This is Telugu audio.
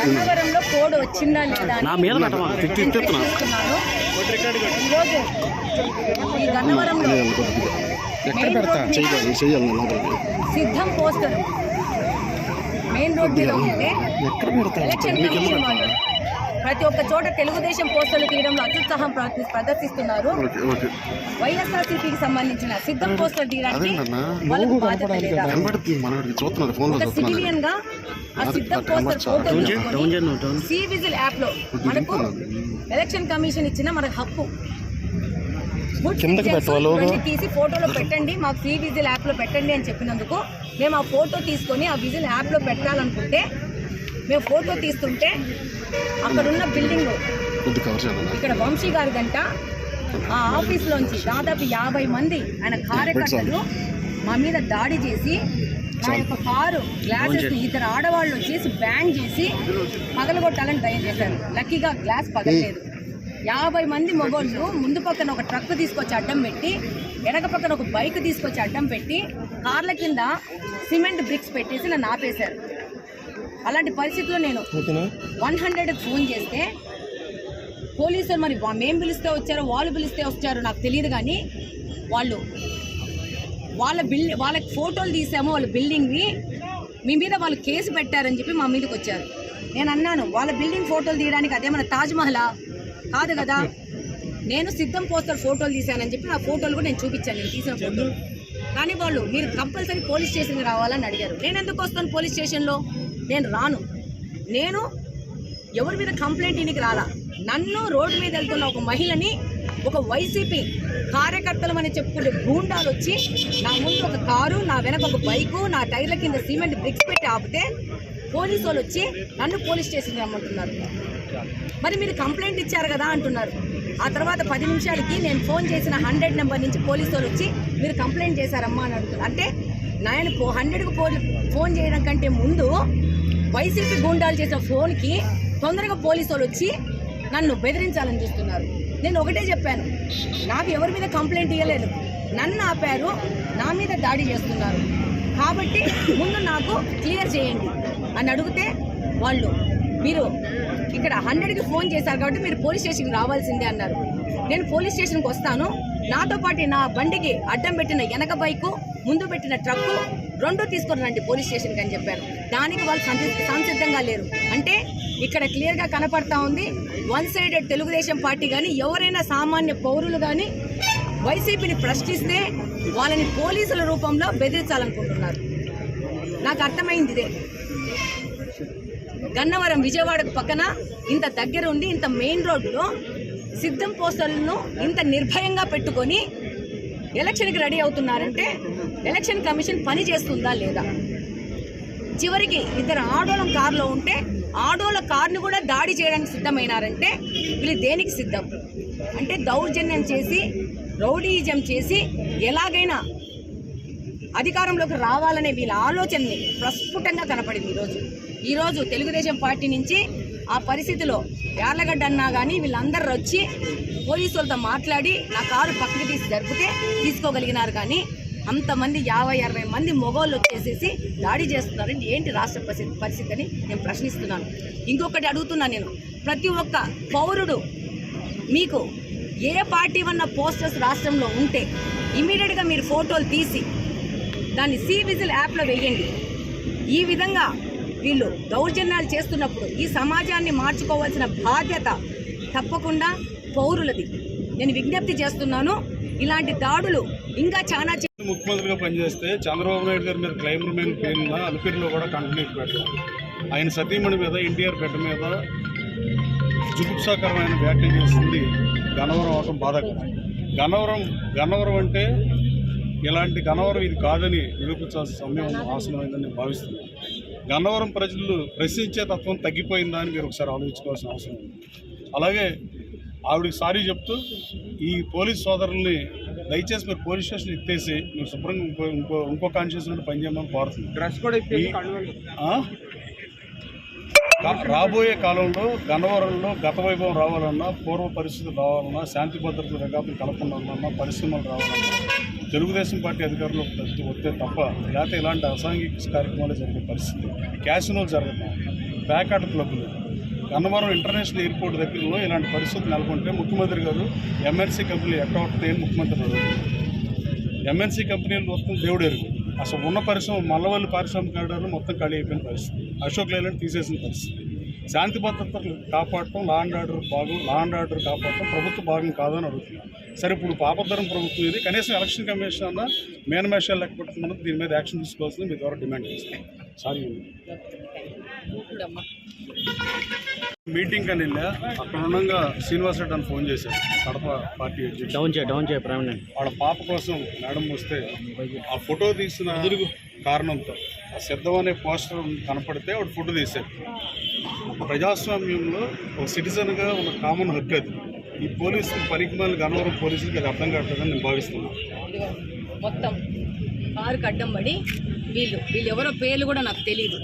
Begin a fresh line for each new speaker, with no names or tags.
గన్నవరంలో కోడ్ వచ్చిందా లేదా
నా మీద
ఈరోజు ఈ గన్నవరంలో మెయిన్ రోడ్ మీద సిద్ధం పోస్టర్. మెయిన్ రోడ్ మీద ఉంటే
ఎక్కడ పెడతా?
ఎలక్షన్ కమిషన్ వాళ్ళు ప్రతి ఒక్క చోట తెలుగుదేశం పోస్టర్లు తీయడంలో అత్యుత్సాహం ప్ర- ప్రదర్శిస్తున్నారు. వైఎస్ఆర్సీపీకి సంబంధించిన సిద్ధం పోస్టర్ తీయడానికి వాళ్ళకు బాధ్యత లేదా? ఒక సివిలియన్గా ఆ సిద్ధం పోస్టర్. ఫోటో. సి విజిల్ యాప్లో మనకు ఎలక్షన్ కమిషన్ ఇచ్చిన మనకు హక్కు.
కిందకి
తీసి ఫోటోలో పెట్టండి మాకు సి విజిల్ యాప్లో పెట్టండి అని చెప్పినందుకు మేము ఆ ఫోటో తీసుకొని ఆ విజిల్ యాప్లో పెట్టాలనుకుంటే మేము ఫోటో తీస్తుంటే అక్కడ ఉన్న బిల్డింగ్ ఇక్కడ వంశీ గారి గంట ఆ ఆఫీస్లోంచి దాదాపు యాభై మంది ఆయన కార్యకర్తలు మా మీద దాడి చేసి మా యొక్క కారు గ్లాసెస్ ఇద్దరు ఆడవాళ్ళు వచ్చేసి బ్యాంగ్ చేసి పగలగొట్టాలని ట్రై చేశారు. లక్కీగా గ్లాస్ పగలలేదు. యాభై మంది మగోళ్ళు ముందు పక్కన ఒక ట్రక్ తీసుకొచ్చి అడ్డం పెట్టి వెనక పక్కన ఒక బైక్ తీసుకొచ్చి అడ్డం పెట్టి కార్ల కింద సిమెంట్ బ్రిక్స్ పెట్టేసి నన్ను ఆపేశారు. అలాంటి పరిస్థితుల్లో నేను వన్ హండ్రెడ్కి ఫోన్ చేస్తే పోలీసులు మరి వా- మేం పిలిస్తే వచ్చారో వాళ్ళు పిలిస్తే వచ్చారో నాకు తెలియదు కానీ వాళ్ళు వాళ్ళ బిల్డింగ్ వాళ్ళకి ఫోటోలు తీసాము వాళ్ళ బిల్డింగ్వి మీ మీద వాళ్ళు కేసు పెట్టారని చెప్పి మా మీదకి వచ్చారు. నేను అన్నాను వాళ్ళ బిల్డింగ్ ఫోటోలు తీయడానికి అదేమన్నా తాజ్మహలా కాదు కదా. నేను సిద్ధం పోస్టర్ ఫోటోలు తీశానని చెప్పి నా ఫోటోలు కూడా నేను చూపించాను నేను తీసిన ఫోటోలు. కానీ వాళ్ళు మీరు కంపల్సరీ పోలీస్ స్టేషన్కి రావాలని అడిగారు. నేను ఎందుకు వస్తాను పోలీస్ స్టేషన్లో? నేను రాను. నేను ఎవరి మీద కంప్లైంట్ ఇనికి రాలా? నన్ను రోడ్డు మీద వెళ్తున్న ఒక మహిళని ఒక వైసీపీ కార్యకర్తలు అని చెప్పుకునే గూండాలు వచ్చి నా ముందు ఒక కారు నా వెనక ఒక బైకు నా టైర్ల కింద సిమెంట్ బ్రిక్స్ పెట్టి ఆపితే పోలీసు వాళ్ళు వచ్చి నన్ను పోలీస్ స్టేషన్ రమ్మంటున్నారు. మరి మీరు కంప్లైంట్ ఇచ్చారు కదా అంటున్నారు. ఆ తర్వాత పది నిమిషాలకి నేను ఫోన్ చేసిన హండ్రెడ్ నెంబర్ నుంచి పోలీసు వాళ్ళు వచ్చి మీరు కంప్లైంట్ చేశారమ్మా అని అడుగుతున్నారు. అంటే నేను హండ్రెడ్కి ఫోన్ చేయడం కంటే ముందు వైసీపీ గూండాలు చేసిన ఫోన్కి తొందరగా పోలీసు వాళ్ళు వచ్చి నన్ను బెదిరించాలని చూస్తున్నారు. నేను ఒకటే చెప్పాను నాకు ఎవరి మీద కంప్లైంట్ ఇవ్వలేదు నన్ను ఆపారు నా మీద దాడి చేస్తున్నారు. కాబట్టి ముందు నాకు క్లియర్ చేయండి అని అడిగితే వాళ్ళు మీరు ఇక్కడ హండ్రెడ్కి ఫోన్ చేశారు కాబట్టి మీరు పోలీస్ స్టేషన్కి రావాల్సిందే అన్నారు. నేను పోలీస్ స్టేషన్కి వస్తాను. నాతో పాటు నా బండికి అడ్డం పెట్టిన వెనక బైకు ముందు పెట్టిన ట్రక్కు రెండు తీసుకొని రండి పోలీస్ స్టేషన్కి అని చెప్పారు. దానికి వాళ్ళు సంసిద్ధంగా లేరు. అంటే ఇక్కడ క్లియర్గా కనపడతా ఉంది. వన్ సైడెడ్ తెలుగుదేశం పార్టీ కానీ ఎవరైనా సామాన్య పౌరులు కానీ వైసీపీని ప్రశ్నిస్తే వాళ్ళని పోలీసుల రూపంలో బెదిరించాలనుకుంటున్నారు. నాకు అర్థమైంది ఇదే. గన్నవరం విజయవాడకు పక్కన ఇంత దగ్గర ఉండి ఇంత మెయిన్ రోడ్లో సిద్ధం పోస్టర్లను ఇంత నిర్భయంగా పెట్టుకొని ఎలక్షన్కి రెడీ అవుతున్నారంటే ఎలక్షన్ కమిషన్ పని చేస్తుందా లేదా? చివరికి ఇద్దరు ఆడోళ్ళం కారులో ఉంటే ఆడోళ్ళ కారుని కూడా దాడి చేయడానికి సిద్ధమైనారంటే వీళ్ళు దేనికి సిద్ధం? అంటే దౌర్జన్యం చేసి రౌడీజం చేసి ఎలాగైనా అధికారంలోకి రావాలనే వీళ్ళ ఆలోచనని ప్రస్ఫుటంగా కనపడింది ఈరోజు ఈరోజు తెలుగుదేశం పార్టీ నుంచి ఆ పరిస్థితిలో యార్లగడ్డ అన్నా కానీ వీళ్ళందరూ వచ్చి పోలీసు వాళ్ళతో మాట్లాడి నా కారు పక్కకి తీసి జరిపితే తీసుకోగలిగినారు కానీ అంతమంది యాభై అరవై మంది మొగోళ్ళు వచ్చేసేసి దాడి చేస్తున్నారంటే ఏంటి రాష్ట్ర పరిస్థితి పరిస్థితి అని నేను ప్రశ్నిస్తున్నాను. ఇంకొకటి అడుగుతున్నాను నేను. ప్రతి ఒక్క పౌరుడు మీకు ఏ పార్టీ ఉన్న పోస్టర్స్ రాష్ట్రంలో ఉంటే ఇమీడియట్గా మీరు ఫోటోలు తీసి దాన్ని సి విజిల్ యాప్లో వేయండి. ఈ విధంగా వీళ్ళు దౌర్జన్యాలు చేస్తున్నప్పుడు ఈ సమాజాన్ని మార్చుకోవాల్సిన బాధ్యత తప్పకుండా పౌరులది. నేను విజ్ఞప్తి చేస్తున్నాను ఇలాంటి దాడులు ఇంకా చాలా
ముఖ్యమంత్రిగా పనిచేస్తే చంద్రబాబు నాయుడు గారి మీద క్లైమ్ మీద పేరున అలిపిరిలో కూడా కంటిన్యూ పెట్టారు. ఆయన సతీమణి మీద ఎన్టీఆర్ గడ్డ మీద జుగుప్సాకరమైన వ్యాఖ్య చేస్తుంది గన్నవరం అవటం బాధకరం. గన్నవరం గన్నవరం అంటే ఇలాంటి గన్నవరం ఇది కాదని నిరూపించాల్సిన సమయం అవసరమైందని నేను భావిస్తున్నాను. గన్నవరం ప్రజలు ప్రశ్నించే తత్వం తగ్గిపోయిందా అని మీరు ఒకసారి ఆలోచించుకోవాల్సిన అవసరం ఉంది. అలాగే ఆవిడకి సారీ చెప్తూ ఈ పోలీస్ సోదరుల్ని దయచేసి మీరు పోలీస్ స్టేషన్ ఎత్తేసి మీరు శుభ్రంగా ఇంకో ఇంకో ఇంకో కాన్షియస్ నుండి పనిచేయమని కోరుతున్నాను
డ్రెస్ కూడా
రాబోయే కాలంలో గన్నవరంలో గత వైభవం రావాలన్నా పూర్వ పరిస్థితులు రావాలన్నా శాంతి భద్రతలు రేగాపులు కలపకుండా పరిశ్రమలు రావాలన్నా తెలుగుదేశం పార్టీ అధికారులు వస్తే తప్ప లేకపోతే ఇలాంటి అసాంఘిక కార్యక్రమాలు జరిగే పరిస్థితి. క్యాసినోలు జరగడం ప్యాకాట్ క్లబ్లు గన్నవరం ఇంటర్నేషనల్ ఎయిర్పోర్ట్ దగ్గరలో ఇలాంటి పరిస్థితులు నెలకొంటే ముఖ్యమంత్రి గారు ఎంఎన్సీ కంపెనీలు ఎక్కడ వస్తాయని ముఖ్యమంత్రి అడుగుతున్నారు ఎంఎన్సీ కంపెనీలు మొత్తం దేవుడు ఎరుగు. అసలు ఉన్న పరిశ్రమ మల్లవల్లి పారిశ్రామికాలు మొత్తం ఖాళీ అయిపోయిన పరిస్థితి. అశోక్ లైలాండ్ తీసేసిన పరిస్థితి. శాంతి భద్రతలు కాపాడటం లా అండ్ ఆర్డర్ భాగం లా అండ్ ఆర్డర్ కాపాడటం ప్రభుత్వ భాగం కాదని అడుగుతున్నాం సరే ఇప్పుడు పాపద్దరం ప్రభుత్వం ఇది. కనీసం ఎలక్షన్ కమిషన్ అన్న మేనమేషాలు లెక్క మనం దీని మీద యాక్షన్ తీసుకోవాల్సింది మీ ద్వారా డిమాండ్ చేస్తాం. సారీ. మీటింగ్ అని వెళ్ళా అక్కడ ఉండగా శ్రీనివాస్ రెడ్డి అని ఫోన్ చేశాడు కడప పార్టీ
డౌన్ చేయ డౌన్ చేయ ప్రైమ్
వాళ్ళ పాప కోసం మేడం వస్తే ఆ ఫోటో తీసిన కారణంతో ఆ సిద్ధం అనే పోస్టర్ కనపడితే వాడు ఫోటో తీశాడు. ప్రజాస్వామ్యంలో ఒక సిటిజన్గా ఉన్న కామన్ హక్కు అది. ఈ పోలీసులు పనికిమాలి గన్నవరం పోలీసులకి అది అర్థం కావట్లేదని నేను భావిస్తున్నాను.
మొత్తం కారుకి అడ్డం పడి వీళ్ళు వీళ్ళు ఎవరో పేర్లు కూడా నాకు తెలియదు